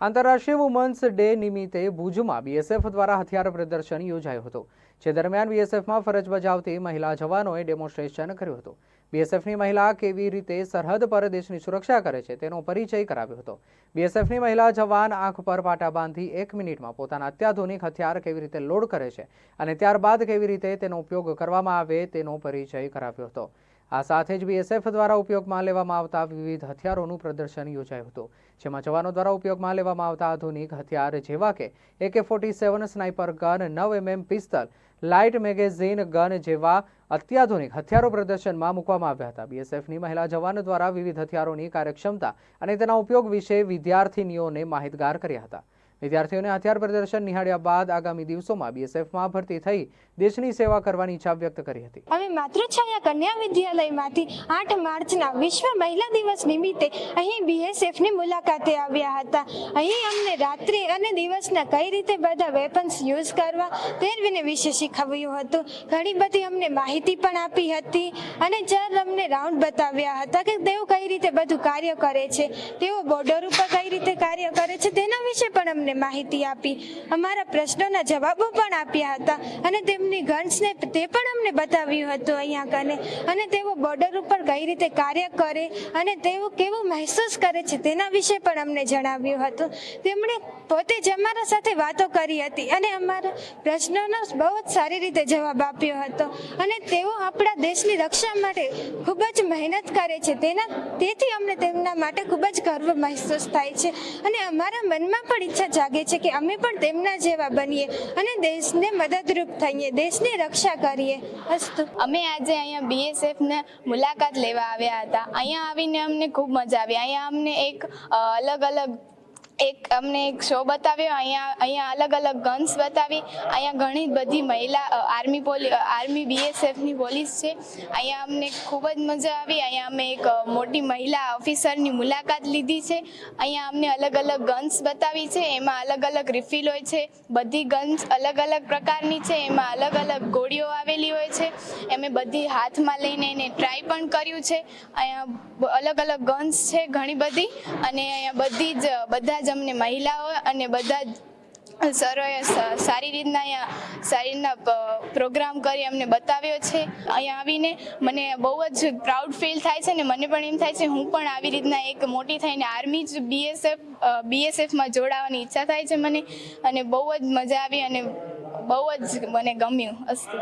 આંતરરાષ્ટ્રીય women's day નિમિત્તે ભુજમાં બીએસએફ દ્વારા હથિયાર પ્રદર્શન યોજાયું હતું. જે દરમિયાન બીએસએફમાં ફરજ બજાવતી મહિલા જવાનોએ ડેમોન્સ્ટ્રેશન કર્યું હતું. બીએસએફની મહિલા કેવી રીતે સરહદ પર દેશની સુરક્ષા કરે છે તેનો પરિચય કરાવ્યો હતો. બીએસએફની મહિલા જવાન આંખ પર પાટા બાંધી એક મિનિટમાં પોતાના અત્યાધુનિક હથિયાર કેવી રીતે લોડ કરે છે અને ત્યારબાદ કેવી રીતે તેનો ઉપયોગ કરવામાં આવે તેનો પરિચય કરાવ્યો હતો. આ સાથે જ બીએસએફ દ્વારા ઉપયોગમાં લેવામાં આવતા વિવિધ હથિયારોનું પ્રદર્શન યોજાયું હતું. જેમાં જવાનો દ્વારા ઉપયોગમાં લેવામાં આવતા આધુનિક હથિયાર જેવા કે AK forty seven sniper gun, નવ MM pistol, light magazine gun જેવા અત્યાધુનિક હથિયારો પ્રદર્શનમાં મૂકવામાં આવ્યા હતા. બીએસએફની મહિલા જવાનો દ્વારા વિવિધ હથિયારોની કાર્યક્ષમતા અને તેના ઉપયોગ વિશે વિદ્યાર્થીનીઓને માહિતગાર કર્યા હતા. વિદ્યાર્થીઓને હથિયાર પ્રદર્શન નિહાળ્યા બાદ આગામી દિવસોમાં બીએસએફમાં ભરતી થઈ દેશની સેવા કરવાની ઈચ્છા વ્યક્ત કરી હતી. અમે માતૃછાયા કન્યા વિદ્યાલયમાંથી આઠ માર્ચના વિશ્વ મહિલા દિવસ નિમિત્તે અહીં બીએસએફની મુલાકાતે આવ્યા હતા. અહીં અમને રાત્રે અને દિવસના કઈ રીતે બધા વેપન્સ યુઝ કરવા તે વિશે શીખવ્યું હતું. ઘણી બધી અમને માહિતી પણ આપી હતી અને ચાર અમને રાઉન્ડ બતાવ્યા હતા કે તેઓ કઈ રીતે બધું કાર્ય કરે છે, તેઓ બોર્ડર ઉપર કઈ રીતે કાર્ય કરે છે તેના વિશે પણ અમને માહિતી આપી. અમારા પ્રશ્નોના જવાબો પણ આપ્યા હતા અને તેમની ગન્સને તે પણ અમને બતાવ્યું હતું અહીંયા કને. અને તેઓ બોર્ડર ઉપર કઈ રીતે કાર્ય કરે અને તેઓ કેવું મહેસૂસ કરે છે તેના વિશે પણ અમને જણાવ્યું હતું. તેમણે પોતે જ અમારા સાથે વાતો કરી હતી અને અમારા પ્રશ્નોનો બહુ જ સારી રીતે જવાબ આપ્યો હતો. અને તેઓ આપણા દેશની રક્ષા માટે ખૂબ જ મહેનત કરે છે. તેના, તેથી અમને તેમના માટે ખૂબ જ ગર્વ મહેસૂસ થાય છે. અને અમારા મનમાં પણ ઈચ્છા જાગે છે કે અમે પણ તેમના જેવા બનીએ અને દેશને મદદરૂપ થઈએ, દેશની રક્ષા કરીએ. અસ્તુ. અમે આજે અહીંયા બીએસએફને મુલાકાત લેવા આવ્યા હતા. અહીંયા આવીને અમને ખૂબ મજા આવી. અહીંયા અમને એક અલગ અલગ એક અમને એક શો બતાવ્યો, અહીંયા અહીંયા અલગ અલગ ગન્સ બતાવી. અહીંયા ઘણી બધી મહિલા આર્મી પોલી આર્મી બીએસએફની પોલીસ છે. અહીંયા અમને ખૂબ જ મજા આવી. અહીંયા અમે એક મોટી મહિલા ઓફિસરની મુલાકાત લીધી છે. અહીંયા અમને અલગ અલગ ગન્સ બતાવી છે. એમાં અલગ અલગ રિફિલ હોય છે. બધી ગન્સ અલગ અલગ પ્રકારની છે. એમાં અલગ અલગ ગોળીઓ આવેલી હોય છે. અમે બધી હાથમાં લઈને એને ટ્રાય પણ કર્યું છે. અહીંયા અલગ અલગ ગન્સ છે ઘણી બધી. અને અહીંયા બધી જ, બધા જ અમને મહિલાઓ અને બધા જ સરોએ સારી રીતના અહીંયા, સારી રીતના પ્રોગ્રામ કરી અમને બતાવ્યો છે. અહીંયા આવીને મને બહુ જ પ્રાઉડ ફીલ થાય છે ને મને પણ એમ થાય છે હું પણ આવી રીતના એક મોટી થઈને આર્મી જ બીએસએફ બીએસએફમાં જોડાવાની ઈચ્છા થાય છે મને. અને બહુ જ મજા આવી અને બહુ જ મને ગમ્યું અસ્તુ.